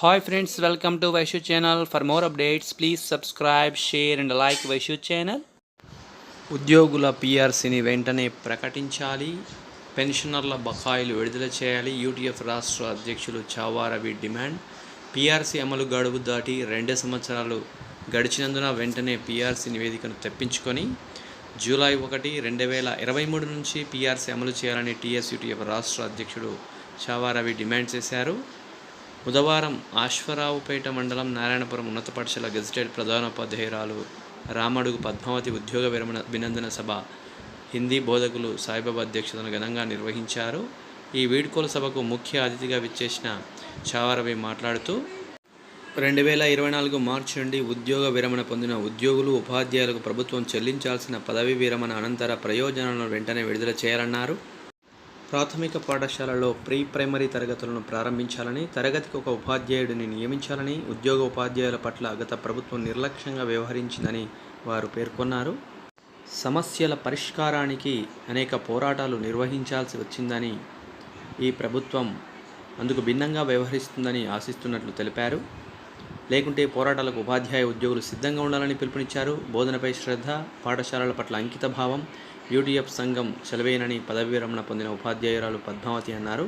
Hi friends welcome to Vaishu channel for more updates please subscribe share and like Vaishu channel ఉద్యోగుల పీఆర్సీని వెంటనే ప్రకటించాలి. పెన్షనర్ల బకాయిలు విడుదల చేయాలి. యూటీఎఫ్ రాష్ట్ర అధ్యక్షులు చావారవి డిమాండ్. పీఆర్సీ అమలు గడువు దాటి రెండు సంవత్సరాలు గడిచినందున వెంటనే పీఆర్సీ నివేదికను తెప్పించుకొని జూలై ఒకటి రెండు వేల ఇరవై మూడు నుంచి పీఆర్సీ అమలు చేయాలని టీఎస్ యూటీఎఫ్ రాష్ట్ర అధ్యక్షుడు చావారవి డిమాండ్ చేశారు. బుధవారం ఆశ్వరావుపేట మండలం నారాయణపురం ఉన్నత పాఠశాల గెజిటెడ్ ప్రధానోపాధ్యాయురాలు రామడుగు పద్మావతి ఉద్యోగ విరమణ అభినందన సభ హిందీ బోధకులు సాయిబాబా అధ్యక్షతను ఘనంగా నిర్వహించారు. ఈ వీడ్కోల సభకు ముఖ్య అతిథిగా విచ్చేసిన చావారవి మాట్లాడుతూ రెండు వేల ఇరవై నాలుగు మార్చి నుండి ఉద్యోగ విరమణ పొందిన ఉద్యోగులు ఉపాధ్యాయులకు ప్రభుత్వం చెల్లించాల్సిన పదవీ విరమణ అనంతర ప్రయోజనాలను వెంటనే విడుదల చేయాలన్నారు. ప్రాథమిక పాఠశాలలో ప్రీ ప్రైమరీ తరగతులను ప్రారంభించాలని తరగతికి ఒక ఉపాధ్యాయుడిని నియమించాలని ఉద్యోగ ఉపాధ్యాయుల పట్ల గత ప్రభుత్వం నిర్లక్ష్యంగా వ్యవహరించిందని వారు పేర్కొన్నారు. సమస్యల పరిష్కారానికి అనేక పోరాటాలు నిర్వహించాల్సి వచ్చిందని ఈ ప్రభుత్వం అందుకు భిన్నంగా వ్యవహరిస్తుందని ఆశిస్తున్నట్లు తెలిపారు. లేకుంటే పోరాటాలకు ఉపాధ్యాయ ఉద్యోగులు సిద్ధంగా ఉండాలని పిలుపునిచ్చారు. బోధనపై శ్రద్ధ పాఠశాలల పట్ల అంకిత భావం యూటీఎఫ్ సంఘం సెలవేనని పదవి విరమణ పొందిన ఉపాధ్యాయురాలు పద్మావతి అన్నారు.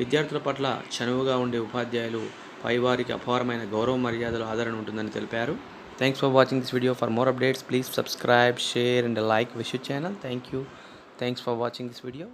విద్యార్థుల పట్ల చనువుగా ఉండే ఉపాధ్యాయులు పైవారికి అపారమైన గౌరవ మర్యాదలు ఆదరణ ఉంటుందని తెలిపారు. Thanks for watching this video for more updates please subscribe share and like wish channel thank you thanks for watching this video